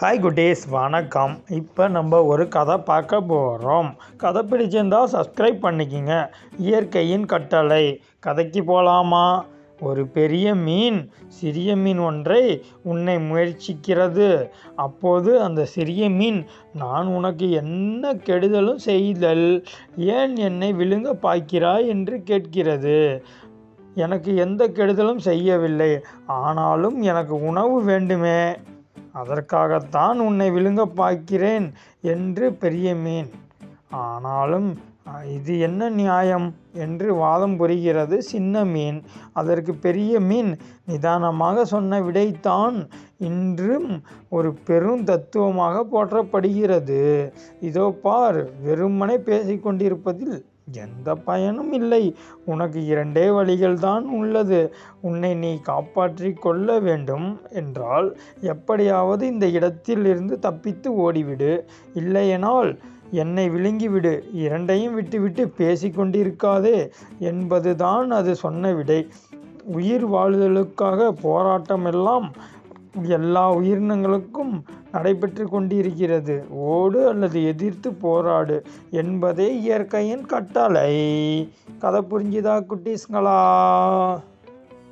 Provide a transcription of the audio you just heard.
Hi குட்டீஸ் வணக்கம். இப்போ நம்ம ஒரு கதை பார்க்க போகிறோம் கதை பிடிச்சிருந்தால் சப்ஸ்கிரைப் பண்ணிக்கிங்க. இயற்கையின் கட்டளை. கதைக்கு போகலாமா ஒரு பெரிய மீன் சிறிய மீன் ஒன்றை உன்னை முயற்சிக்கிறது. அப்போது அந்த சிறிய மீன் நான் உனக்கு என்ன கெடுதலும் செய்தல்? ஏன் என்னை விழுங்க பார்க்கிறாய் என்று கேட்கிறது. எனக்கு எந்த கெடுதலும் செய்யவில்லை. ஆனாலும் எனக்கு உணவு வேண்டுமே. அதற்காகத்தான் உன்னை விழுங்க பார்க்கிறேன் என்று பெரிய மீன் ஆனாலும் இது என்ன நியாயம் என்று வாதம் புரிகிறது சின்ன மீன் அதற்கு பெரிய மீன் நிதானமாக சொன்ன விடைத்தான் இன்றும் ஒரு பெரும் தத்துவமாக போற்றப்படுகிறது. இதோ பார் வெறுமனே பேசிக்கொண்டிருப்பதில் எந்த பயனும் இல்லை. உனக்கு இரண்டே வழிகள்தான் உள்ளது. உன்னை நீ காப்பாற்றி கொள்ள வேண்டும் என்றால் எப்படியாவது இந்த இடத்தில் இருந்து தப்பித்து ஓடிவிடு. இல்லையெனால் என்னை விழுங்கிவிடு. இரண்டையும் விட்டுவிட்டு பேசிக்கொண்டிருக்காதே என்பதுதான் அது சொன்ன விடை. உயிர் வாழ்தலுக்காக போராட்டமெல்லாம் எல்லா உயிரினங்களுக்கும் நடைபெற்று கொண்டிருக்கிறது. ஓடு அல்லது எதிர்த்து போராடு என்பதே இயற்கையின் கட்டளை. கதை புரிஞ்சுதா குட்டீஸ்ங்களா